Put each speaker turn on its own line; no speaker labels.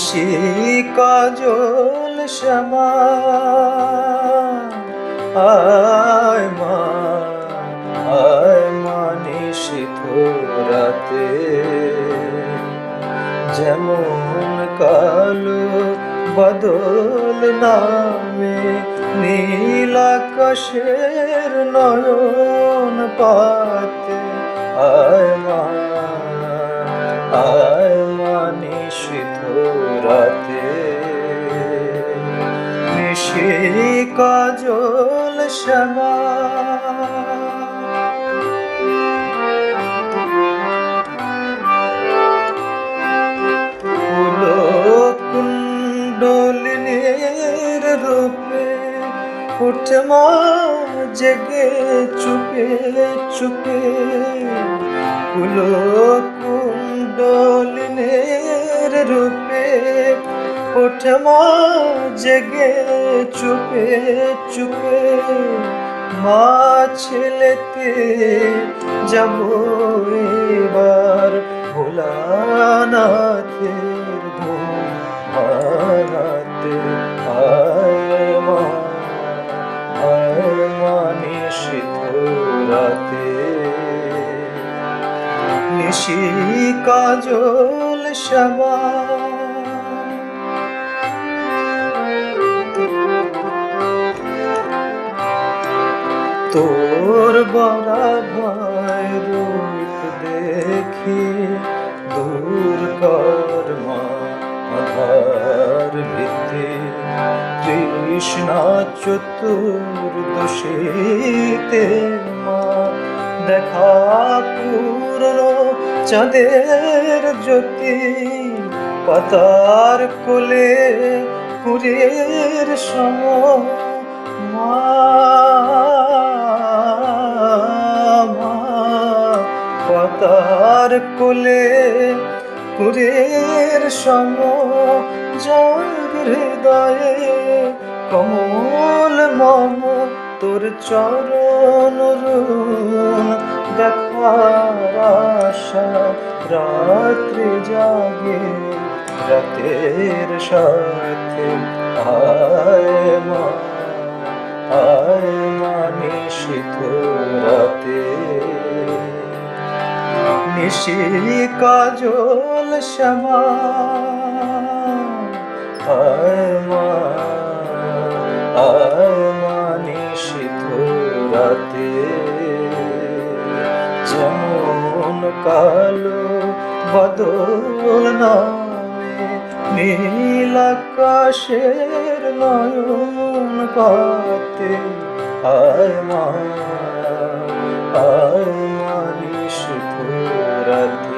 নিশি কাজল শ্যামা। আয় মা আয় মা নিশিথ রাতে। যেমন কালো বদল নামে নীল আকাশের নয়ন পাতে। আয় মা নিশি কাজল শ্যামা রূপে উঠে জেগে চুপে চুপে। ফুলো কুণ্ডলিনীর রূপে ওঠে মা, জেগে চুপে চুপে। মা ছেলেতে যাব এবার ভোলানাথের ঘুমানাতে আয় মা আয় মা নিশিত রাতে। নিশি কাজল শ্যামা তোর বড়া ভাই রূপ দেখি দূর কর মা আধার ভিত্তি কৃষ্ণা চতুর্দশীতে মা দেখা পুরনো চাঁদের জ্যোতি। পাতার কোলে কুরের সম মা, পাতার কোলে কুরের সম হৃদয়ে কমল মম তোর চরণ রুণ দেখার রাত্রি জাগে, রাতের সাথে আয়। নিশি কাজল শ্যামা। নিশিত যেমন কালো বদল নামে নীল আকাশের নয়ন পাতে। আয় মা আয় মা নিশিত রাতে